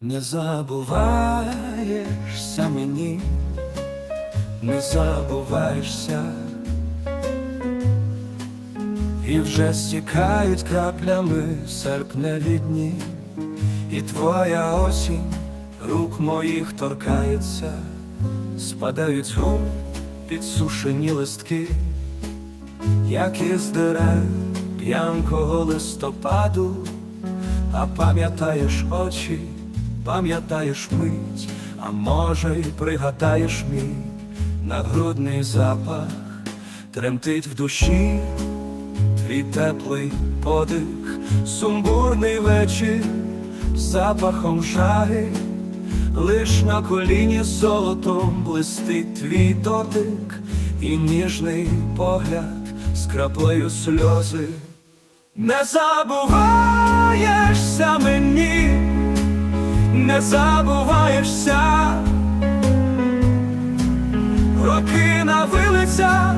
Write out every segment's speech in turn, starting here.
Не забуваєшся мені, не забуваєшся, і вже стікають краплями серпневі дні, і твоя осінь рук моїх торкається, спадають губ підсушені листки, як із дерев п'янкого листопаду. А пам'ятаєш очі, пам'ятаєш мить, а може й пригадаєш мій нагрудний запах, тремтить в душі твій теплий подих, сумбурний вечір запахом жаги, лиш на коліні золотом блистить твій дотик і ніжний погляд з краплею сльози. Не забуваєшся мені, не забуваєшся, роки на вилицях,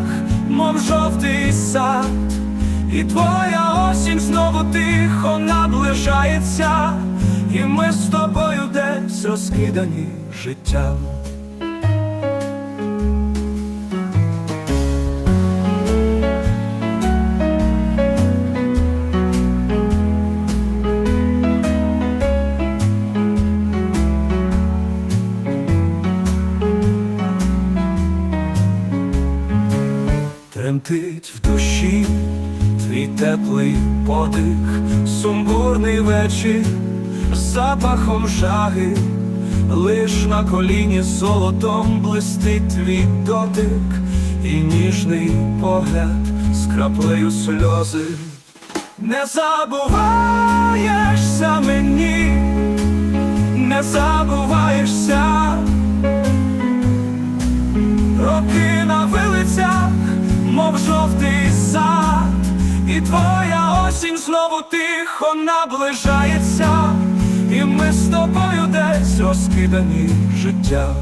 мов жовтий сад, і твоя осінь знову тихо наближається, і ми з тобою десь розкидані життям. Тремтить в душі твій теплий подих, сумбурний вечір запахом жаги, лиш на коліні золотом блистить твій дотик і ніжний погляд з краплею сльози. Не забуваєшся мені, не забуваєшся. Роки мов жовтий сад, і твоя осінь знову тихо наближається, і ми з тобою десь розкидані життя.